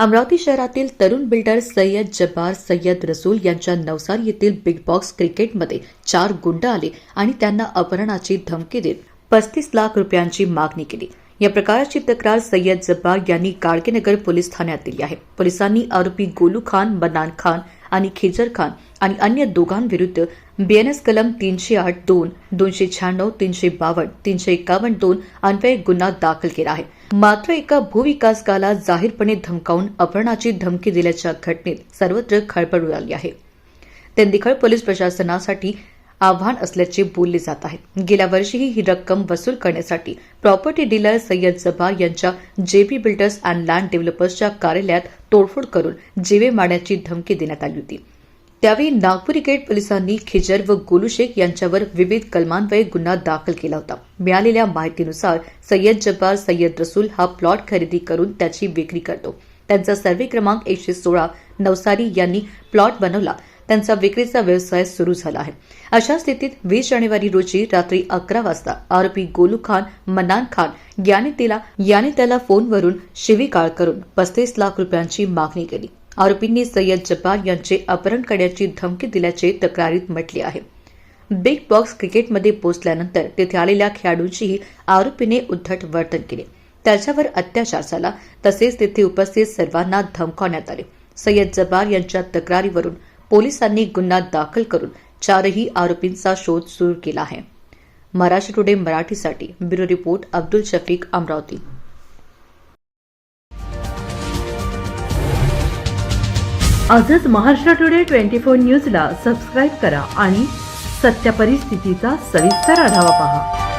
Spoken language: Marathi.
अमरावती शहरातील तरुण बिल्डर सय्यद जब्बार सय्यद रसूल यांच्या नवसार येथील बिग बॉक्स क्रिकेटमध्ये चार गुंड आले आणि त्यांना अपहरणाची धमकी देत पस्तीस लाख रुपयांची मागणी केली. या प्रकाराची तक्रार सय्यद जब्बार यांनी गाडगेनगर पोलीस ठाण्यात दिली आहे. पोलिसांनी आरोपी गोलू खान मनान खान आणि खेजर खान आणि अन्य दोघांविरुद्ध बीएनएस कलम तीनशे आठ दोन दोनशे शहाण्णव तीनशे बावन्न तीनशे एकावन्न दोन अन्वये गुन्हा दाखल केला आहे. मात्र एका भूविकासकाला जाहीरपणे धमकावून अपहरणाची धमकी दिल्याच्या घटनेत सर्वत्र खळबळ उडाली आहे. तेंदिखळ पोलीस प्रशासनासाठी आव्हान असल्याचे बोलले जात आहे. गेल्या वर्षीही ही रक्कम वसूल करण्यासाठी प्रॉपर्टी डीलर सय्यद जबा यांच्या जेबी बिल्डर्स अँड लँड डेव्हलपर्सच्या कार्यालयात तोडफोड करून जीवे मारण्याची धमकी देण्यात आली होती. त्यावेळी नागपुरी गेट पोलिसांनी खिजर व गोलू शेख यांच्यावर विविध कलमान्वये गुन्हा दाखल केला होता. मिळालेल्या माहितीनुसार सय्यद जब्बार सय्यद रसूल हा प्लॉट खरेदी करून त्याची विक्री करतो. त्यांचा सर्वे क्रमांक एकशे सोळा नवसारी यांनी प्लॉट बनवला. त्यांचा विक्रीचा व्यवसाय सुरू झाला आहे. अशा स्थितीत वीस जानेवारी रोजी रात्री अकरा वाजता आरोपी गोलू खान मनान खान याने तिला याने त्याला फोनवरून शिवीगाळ करून पस्तीस लाख रुपयांची मागणी केली. आरोपींनी सय्यद जब्बार यांचे अपहरण करण्याची धमकी दिल्याचे तक्रारीत म्हटले आहे. बिग बॉक्स क्रिकेटमध्ये पोहोचल्यानंतर तेथे आलेल्या खेळाडूंशीही आरोपीने उद्धट वर्तन केले. त्याच्यावर अत्याचार झाला. तसेच तेथे उपस्थित सर्वांना धमकावण्यात आले. सय्यद जब्बार यांच्या तक्रारीवरून पोलिसांनी गुन्हा दाखल करून चारही आरोपींचा शोध सुरू केला आहे. महाराष्ट्र टुडे मराठीसाठी ब्युरो रिपोर्ट अब्दुल शफीक अमरावती. आजच महाराष्ट्र टुडे ट्वेंटी फोर न्यूजला सबस्क्राईब करा आणि सत्य परिस्थितीचा सविस्तर आढावा पहा.